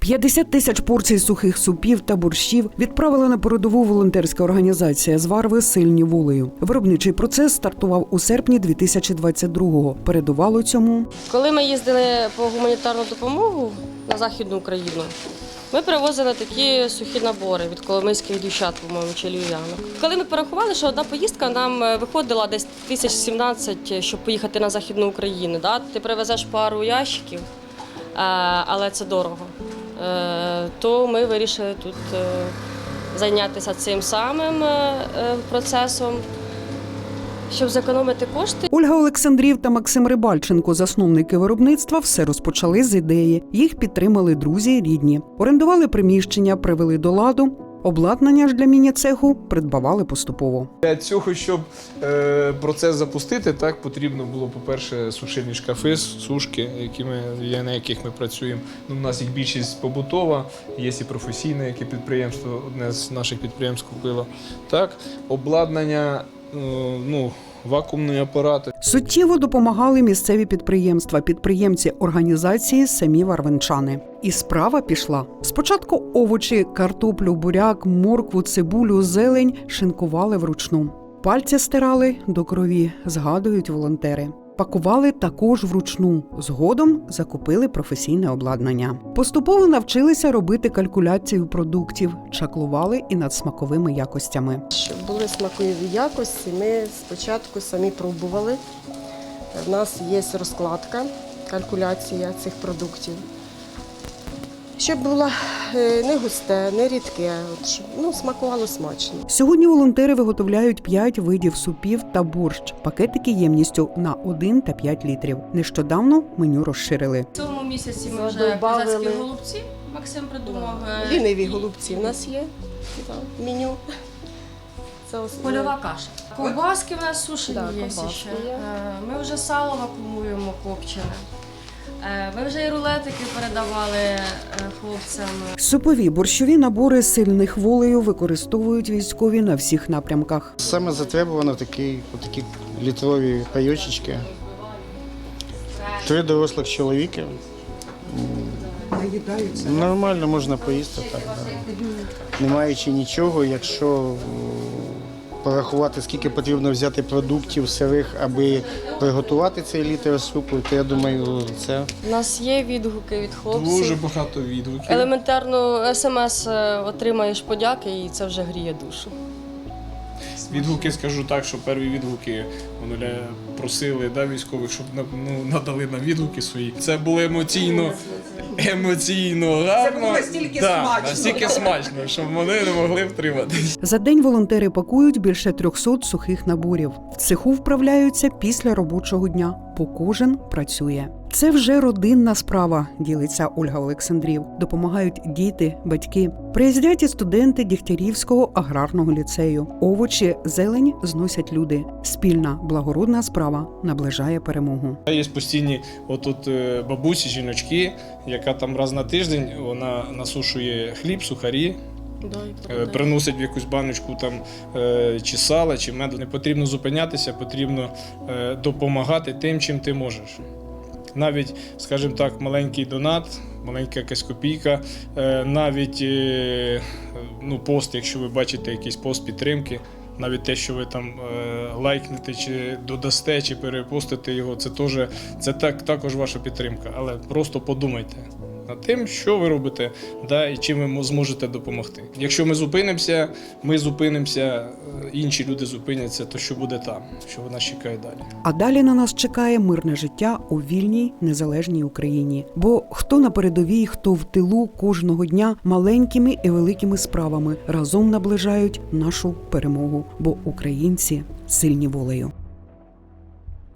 50 тисяч порцій сухих супів та борщів відправила на передову волонтерська організація Зварви сильні волею. Виробничий процес стартував у серпні 2022-го. Передувало цьому Коли ми їздили по гуманітарну допомогу на Західну Україну, ми привозили такі сухі набори від коломийських дівчат, по-моєму, чи львів'янок. Коли ми порахували, що одна поїздка нам е, виходила десь тисяч 17, щоб поїхати на Західну Україну. Да? Ти привезеш пару ящиків, е, але це дорого. Е, То ми вирішили тут е, зайнятися цим самим е, процесом, щоб зекономити кошти. Ольга Олександрів та Максим Рибальченко, засновники виробництва, все розпочали з ідеї. Їх підтримали друзі, рідні, орендували приміщення, привели до ладу. Обладнання ж для міні-цеху придбавали поступово. Для цього, щоб е, процес запустити, так потрібно було, по-перше, сушильні шкафи, сушки, які ми, на яких ми працюємо. Ну, у нас їх більшість побутова, є і професійне, яке підприємство, одне з наших підприємств купило. Так, обладнання, е, ну, вакуумні апарати. Суттєво допомагали місцеві підприємства, підприємці організації, самі варвенчани. І справа пішла. Спочатку овочі, картоплю, буряк, моркву, цибулю, зелень шинкували вручну. Пальці стирали до крові, згадують волонтери. Пакували також вручну. Згодом закупили професійне обладнання. Поступово навчилися робити калькуляцію продуктів, чаклували і над смаковими якостями. Щоб були смакові якості, ми спочатку самі пробували. У нас є розкладка, калькуляція цих продуктів. Щоб було е, не густе, не рідке, щоб ну, смакувало смачно. Сьогодні волонтери виготовляють 5 видів супів та борщ, пакетики ємністю на 1 та 5 літрів. Нещодавно меню розширили. В цьому місяці ми вже козацькі голубці. Максим придумав. е, Ліниві голубці в нас є меню. Це Польова каша. Ковбаски в нас сушені Да, є ще. є. Е, Ми вже сало вакуумуємо копчене. Е, Ми вже і рулетики передавали е, хлопцям. Супові борщові набори сильних волею використовують військові на всіх напрямках. Саме затребувано такі, такі літрові пайочечки. Три дорослих чоловіки. Наїдаються. Нормально можна поїсти так. Да. Не маючи нічого, якщо порахувати, скільки потрібно взяти продуктів сирих, аби приготувати цей літр супу, то я думаю, це У нас є відгуки від хлопців. Дуже багато відгуків. Елементарно смс е, отримаєш подяки, і це вже гріє душу. Відгуки скажу так, що перві відгуки вони просили да, військових, щоб ну, надали нам відгуки свої. Це було емоційно, емоційно гарно. Це було настільки да, смачно. Настільки смачно, що вони не могли втриматись. За день волонтери пакують більше 300 сухих наборів. В цеху вправляються після робочого дня, бо кожен працює. Це вже родинна справа, ділиться Ольга Олександрів. Допомагають діти, батьки. Приїздять і студенти Дігтярівського аграрного ліцею. Овочі, зелень зносять люди. Спільна благородна справа наближає перемогу. Є постійні отут е, бабусі, жіночки, яка там раз на тиждень вона насушує хліб, сухарі, Е, приносить в якусь баночку там е, чи сала, чи меду. Не потрібно зупинятися, потрібно допомагати тим, чим ти можеш. Навіть, скажімо так, маленький донат, маленька якась копійка, е, навіть е, ну, пост, якщо ви бачите якийсь пост підтримки, навіть те, що ви там е, лайкнете, чи додасте, чи перепостите його, це теж це так, також ваша підтримка. Але просто подумайте над тим, що ви робите, да, і чим ви зможете допомогти. Якщо ми зупинимося, ми зупинимося, е, інші люди зупиняться, то що буде там, що нас чекає далі. А далі на нас чекає мирне життя у вільній незалежній Україні. Бо хто на передовій, хто в тилу кожного дня маленькими і великими справами разом наближають нашу перемогу. Бо українці сильні волею.